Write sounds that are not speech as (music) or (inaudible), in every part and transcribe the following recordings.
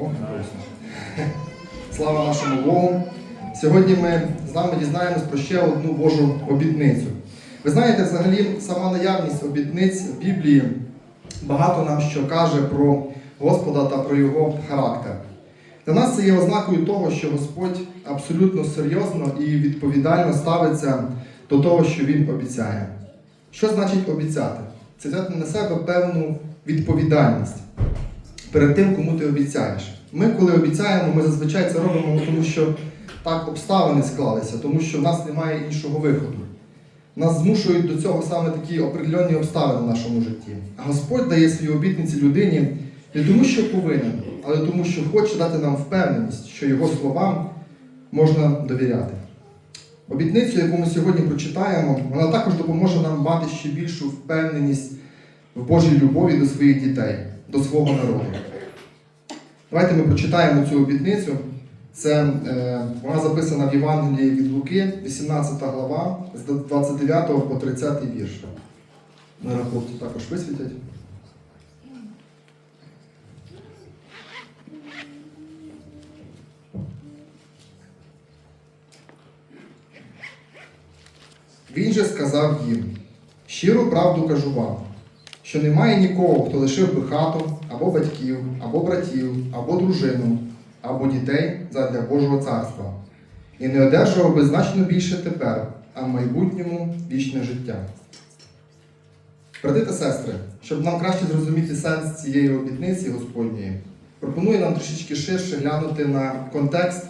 О, голосно. (laughs) Слава нашому Богу! Сьогодні ми з вами дізнаємось про ще одну Божу обітницю. Ви знаєте, взагалі, сама наявність обітниць в Біблії багато нам що каже про Господа та про його характер. Для нас це є ознакою того, що Господь абсолютно серйозно і відповідально ставиться до того, що Він обіцяє. Що значить обіцяти? Це взяти на себе певну відповідальність перед тим, кому ти обіцяєш. Ми, коли обіцяємо, ми зазвичай це робимо, тому що так обставини склалися, тому що в нас немає іншого виходу. Нас змушують до цього саме такі определенні обставини в нашому житті. Господь дає свої обітниці людині не тому, що повинен, але тому, що хоче дати нам впевненість, що Його словам можна довіряти. Обітницю, яку ми сьогодні прочитаємо, вона також допоможе нам мати ще більшу впевненість в Божій любові до своїх дітей, до свого народу. Давайте ми прочитаємо цю обітницю. Це, е, вона записана в Євангелії від Луки, 18 глава, з 29 по 30 вірш. Зараз хлопці також висвітять. Він же сказав їм: щиру правду кажу вам, що немає нікого, хто лишив би хату, або батьків, або братів, або дружину, або дітей задля Божого царства, і не одержав би значно більше тепер, а в майбутньому вічне життя. Брати та сестри, щоб нам краще зрозуміти сенс цієї обітниці Господньої, пропоную нам трішечки ширше глянути на контекст,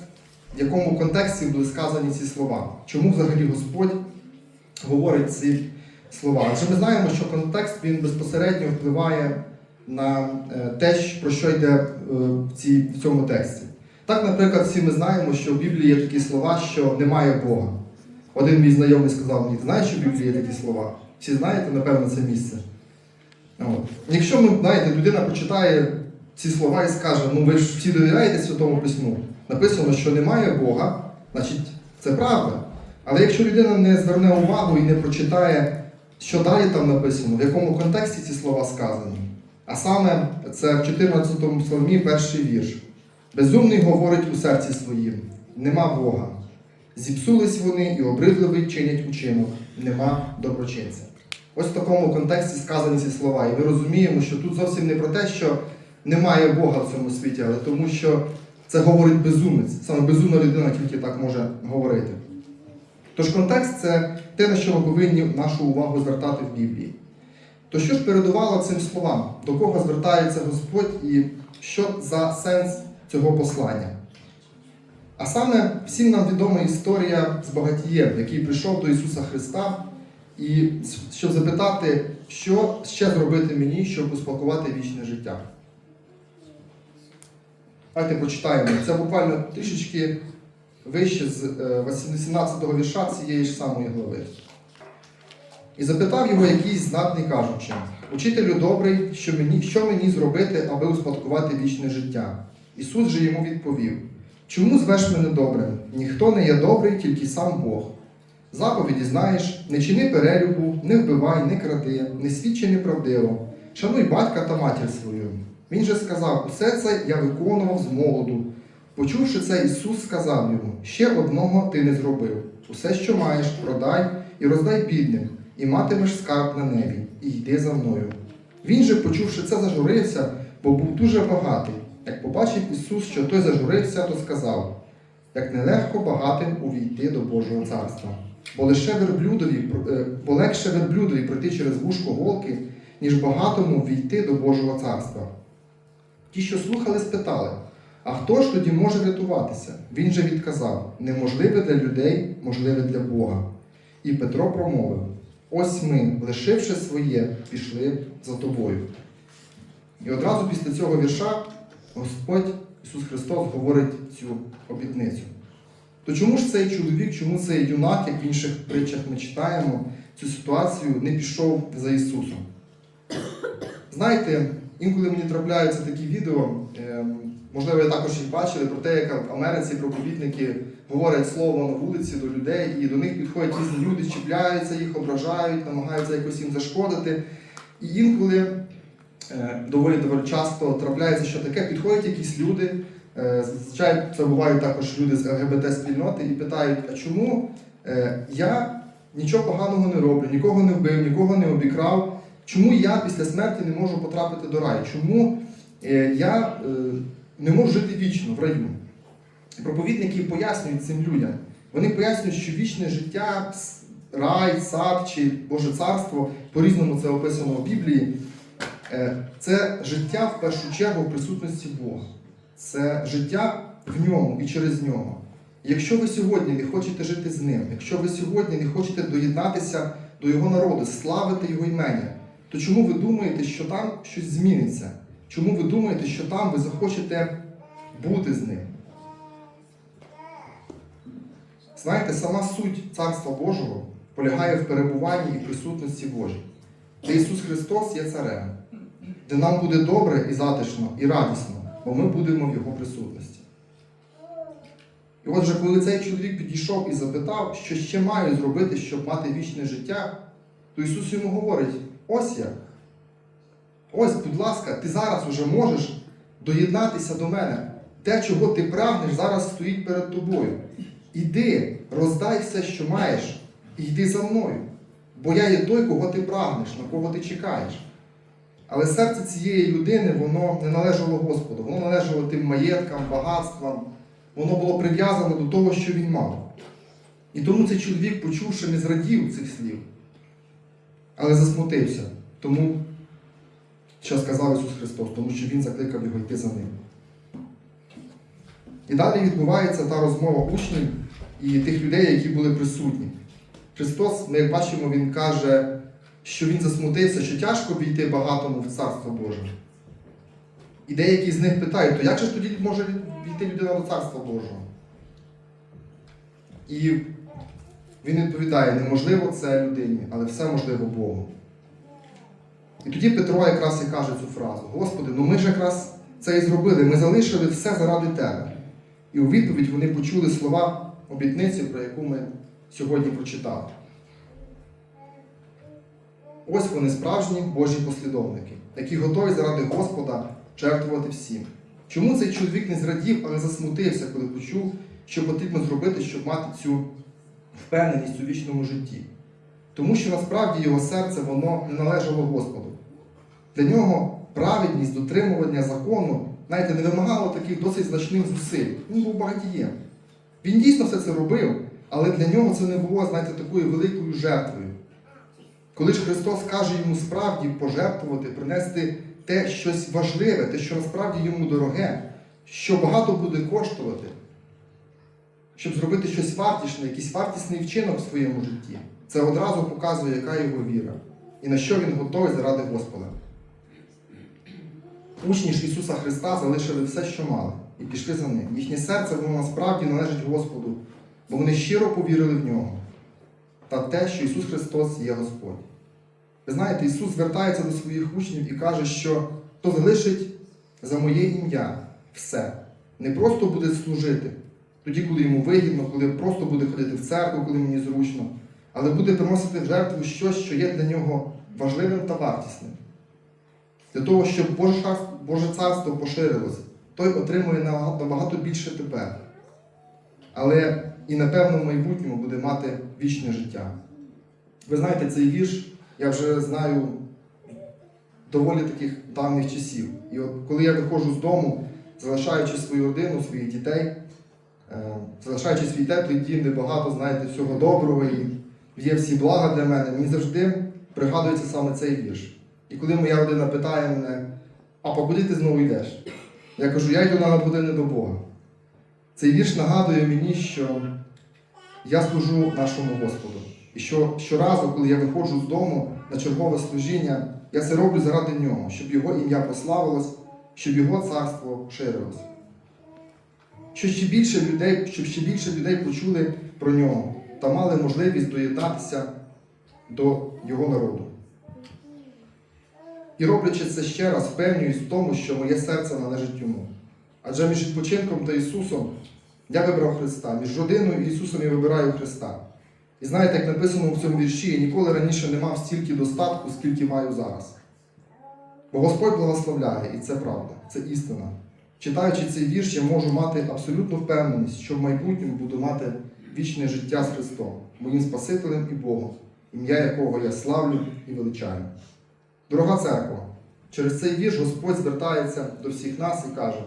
в якому контексті були сказані ці слова. Чому взагалі Господь говорить ці слова? Адже ми знаємо, що контекст він безпосередньо впливає на е, те, про що йде е, в, цій, в цьому тексті. Так, наприклад, всі ми знаємо, що в Біблії є такі слова, що немає Бога. Один мій знайомий сказав мені, знаєш, що в Біблії є такі слова? Всі знаєте, напевно, це місце. От. Якщо ми, знаєте, людина почитає ці слова і скаже, ну ви ж всі довіряєте Святому Письму, написано, що немає Бога, значить це правда. Але якщо людина не зверне увагу і не прочитає, що далі там написано, в якому контексті ці слова сказані, а саме це в 14 псалмі перший вірш. Безумний говорить у серці своїм, нема Бога. Зіпсулись вони і обридливий чинять учинок, нема доброчинця. Ось в такому контексті сказані ці слова. І ми розуміємо, що тут зовсім не про те, що немає Бога в цьому світі, але тому, що це говорить безумець. Саме безумна людина тільки так може говорити. Тож контекст це те, на що ми повинні нашу увагу звертати в Біблії. То що ж передувало цим словам? До кого звертається Господь і що за сенс цього послання? А саме всім нам відома історія з багатієм, який прийшов до Ісуса Христа, і щоб запитати, що ще зробити мені, щоб успокувати вічне життя. Давайте прочитаємо. Це буквально трішечки вище з е, 18-го вірша цієї ж самої глави. І запитав його якийсь знатний, кажучи, Учителю добрий, що мені, що мені зробити, аби успадкувати вічне життя? Ісус же йому відповів: Чому звеш мене добрим? Ніхто не є добрий, тільки сам Бог. Заповіді знаєш, не чини перелюбу, не вбивай, не кради, не свідчи неправдиво, шануй батька та матір свою. Він же сказав, усе це я виконував з молоду. Почувши це, Ісус сказав йому: ще одного ти не зробив. Усе, що маєш, продай і роздай бідним, і матимеш скарб на небі, і йди за мною. Він же, почувши це, зажурився, бо був дуже багатий. Як побачив Ісус, що той зажурився, то сказав: як нелегко багатим увійти до Божого царства. Бо лише верблюдові, е, бо легше верблюдові пройти через вушко голки, ніж багатому війти до Божого царства. Ті, що слухали, спитали, а хто ж тоді може рятуватися? Він же відказав: неможливе для людей, можливе для Бога. І Петро промовив: Ось ми, лишивши своє, пішли за тобою. І одразу після цього вірша Господь Ісус Христос говорить цю обітницю. То чому ж цей чоловік, чому цей юнак, як в інших притчах ми читаємо, цю ситуацію не пішов за Ісусом? Знаєте, інколи мені трапляються такі відео, ем, можливо, ви також їх бачили, про те, як в Америці проповідники говорять слово на вулиці до людей, і до них підходять різні люди, чіпляються, їх ображають, намагаються якось їм зашкодити. І інколи е, доволі доволі часто трапляється, що таке, підходять якісь люди. е, Зазвичай це бувають також люди з ЛГБТ-спільноти і питають, а чому е, я нічого поганого не роблю, нікого не вбив, нікого не обікрав. Чому я після смерті не можу потрапити до раю? Чому е, я е, не можу жити вічно в раю? Проповідники пояснюють цим людям. Вони пояснюють, що вічне життя, рай, сад чи Боже царство, по-різному це описано в Біблії. е, Це життя в першу чергу в присутності Бога. Це життя в ньому і через нього. Якщо ви сьогодні не хочете жити з ним, якщо ви сьогодні не хочете доєднатися до його народу, славити його імення, то чому ви думаєте, що там щось зміниться? Чому ви думаєте, що там ви захочете бути з ним? Знаєте, сама суть Царства Божого полягає в перебуванні і присутності Божій, де Ісус Христос є царем, де нам буде добре і затишно, і радісно, бо ми будемо в Його присутності. І отже, коли цей чоловік підійшов і запитав, що ще маю зробити, щоб мати вічне життя, то Ісус йому говорить: ось я. Ось, будь ласка, ти зараз уже можеш доєднатися до мене. Те, чого ти прагнеш, зараз стоїть перед тобою. Іди, роздай все, що маєш, і йди за мною. Бо я є той, кого ти прагнеш, на кого ти чекаєш. Але серце цієї людини воно не належало Господу, воно належало тим маєткам, багатствам, воно було прив'язане до того, що він мав. І тому цей чоловік, почувши, не зрадів цих слів, але засмутився. Тому, що сказав Ісус Христос, тому що Він закликав його йти за ним. І далі відбувається та розмова учнів і тих людей, які були присутні. Христос, ми як бачимо, Він каже, що Він засмутився, що тяжко війти багатому в Царство Боже. І деякі з них питають, то як же тоді може війти людина до Царства Божого? І він відповідає, неможливо це людині, але все можливо Богу. І тоді Петро якраз і каже цю фразу: Господи, ну ми ж якраз це і зробили, ми залишили все заради Тебе. І у відповідь вони почули слова обітниці, про яку ми сьогодні прочитали. Ось вони справжні Божі послідовники, які готові заради Господа жертвувати всім. Чому цей чоловік не зрадів, але засмутився, коли почув, що потрібно зробити, щоб мати цю впевненість у вічному житті? Тому що насправді його серце воно не належало Господу. Для нього праведність, дотримування закону, знаєте, не вимагало таких досить значних зусиль. Він був багатієм. Він дійсно все це робив, але для нього це не було, знаєте, такою великою жертвою. Коли ж Христос каже йому справді пожертвувати, принести те щось важливе, те, що насправді йому дороге, що багато буде коштувати, щоб зробити щось вартісне, якийсь вартісний вчинок в своєму житті, це одразу показує, яка його віра і на що він готовий заради Господа. Учні ж Ісуса Христа залишили все, що мали, і пішли за ним. Їхнє серце воно насправді належить Господу, бо вони щиро повірили в нього та в те, що Ісус Христос є Господь. Ви знаєте, Ісус звертається до своїх учнів і каже, що хто залишить за моє ім'я все, не просто буде служити, тоді, коли йому вигідно, коли просто буде ходити в церкву, коли мені зручно, але буде приносити в жертву щось, що є для нього важливим та вартісним. Для того, щоб Боже царство, поширилося, той отримує набагато більше тепер. Але і напевно в майбутньому буде мати вічне життя. Ви знаєте, цей вірш я вже знаю доволі таких давніх часів. І от коли я виходжу з дому, залишаючи свою родину, своїх дітей, залишаючи свій теплий дім, де багато, знаєте, всього доброго і є всі блага для мене, мені завжди пригадується саме цей вірш. І коли моя родина питає мене, папа, куди ти знову йдеш? Я кажу, я йду на надгодини до Бога. Цей вірш нагадує мені, що я служу нашому Господу. І що щоразу, коли я виходжу з дому на чергове служіння, я це роблю заради нього, щоб його ім'я прославилось, щоб його царство ширилось. Щоб ще більше людей, щоб ще більше людей почули про нього та мали можливість доєднатися до його народу. І роблячи це ще раз, впевнююсь в тому, що моє серце належить йому. Адже між відпочинком та Ісусом я вибрав Христа, між родиною і Ісусом я вибираю Христа. І знаєте, як написано в цьому вірші, я ніколи раніше не мав стільки достатку, скільки маю зараз. Бо Господь благословляє, і це правда, це істина. Читаючи цей вірш, я можу мати абсолютну впевненість, що в майбутньому буду мати вічне життя з Христом, моїм Спасителем і Богом, ім'я якого я славлю і величаю. Дорога церква, через цей вірш Господь звертається до всіх нас і каже: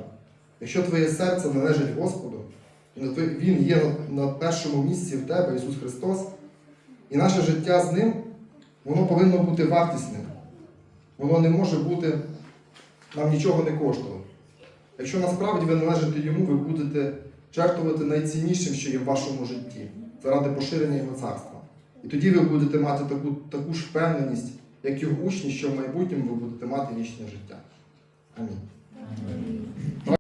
якщо твоє серце належить Господу, і Він є на- першому місці в тебе, Ісус Христос, і наше життя з Ним, воно повинно бути вартісним. Воно не може бути нам нічого не коштувати. Якщо насправді ви належите йому, ви будете жертвувати найціннішим, що є в вашому житті, заради поширення його царства. І тоді ви будете мати таку, таку ж впевненість, як його учні, що в майбутньому ви будете мати вічне життя. Амінь.